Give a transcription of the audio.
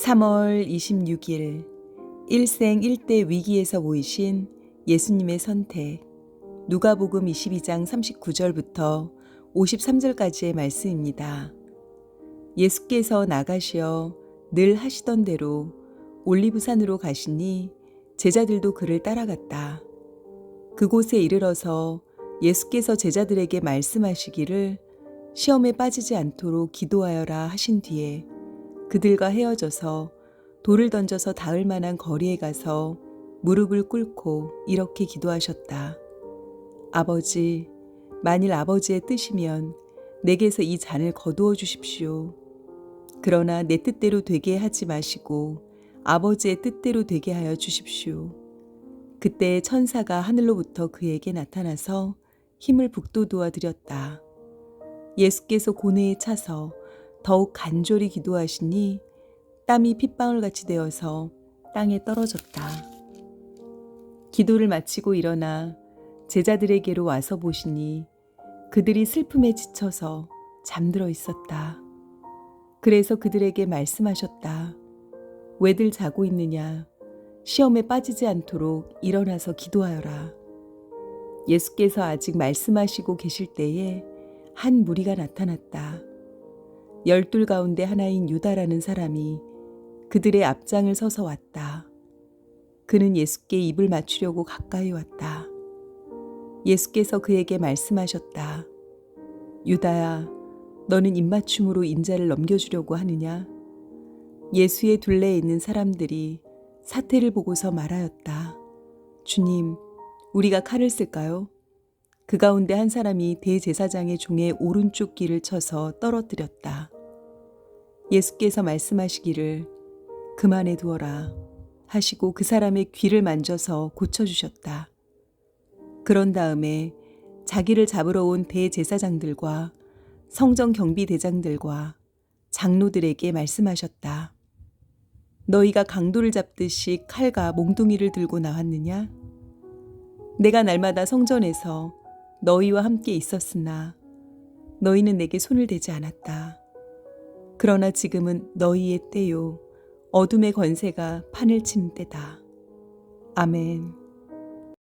3월 26일 일생 일대 위기에서 모이신 예수님의 선택 누가복음 22장 39절부터 53절까지의 말씀입니다. 예수께서 나가시어 늘 하시던 대로 올리브산으로 가시니 제자들도 그를 따라갔다. 그곳에 이르러서 예수께서 제자들에게 말씀하시기를 시험에 빠지지 않도록 기도하여라 하신 뒤에 그들과 헤어져서 돌을 던져서 닿을 만한 거리에 가서 무릎을 꿇고 이렇게 기도하셨다. 아버지, 만일 아버지의 뜻이면 내게서 이 잔을 거두어 주십시오. 그러나 내 뜻대로 되게 하지 마시고 아버지의 뜻대로 되게 하여 주십시오. 그때 천사가 하늘로부터 그에게 나타나서 힘을 북돋우어 드렸다. 예수께서 고뇌에 차서 더욱 간절히 기도하시니 땀이 핏방울같이 되어서 땅에 떨어졌다. 기도를 마치고 일어나 제자들에게로 와서 보시니 그들이 슬픔에 지쳐서 잠들어 있었다. 그래서 그들에게 말씀하셨다. 왜들 자고 있느냐? 시험에 빠지지 않도록 일어나서 기도하여라. 예수께서 아직 말씀하시고 계실 때에 한 무리가 나타났다. 열둘 가운데 하나인 유다라는 사람이 그들의 앞장을 서서 왔다. 그는 예수께 입을 맞추려고 가까이 왔다. 예수께서 그에게 말씀하셨다. 유다야, 너는 입맞춤으로 인자를 넘겨주려고 하느냐? 예수의 둘레에 있는 사람들이 사태를 보고서 말하였다. 주님, 우리가 칼을 쓸까요? 그 가운데 한 사람이 대제사장의 종의 오른쪽 귀를 쳐서 떨어뜨렸다. 예수께서 말씀하시기를 그만해 두어라 하시고 그 사람의 귀를 만져서 고쳐주셨다. 그런 다음에 자기를 잡으러 온 대제사장들과 성정 경비대장들과 장로들에게 말씀하셨다. 너희가 강도를 잡듯이 칼과 몽둥이를 들고 나왔느냐? 내가 날마다 성전에서 너희와 함께 있었으나 너희는 내게 손을 대지 않았다. 그러나 지금은 너희의 때요 어둠의 권세가 판을 친 때다. 아멘.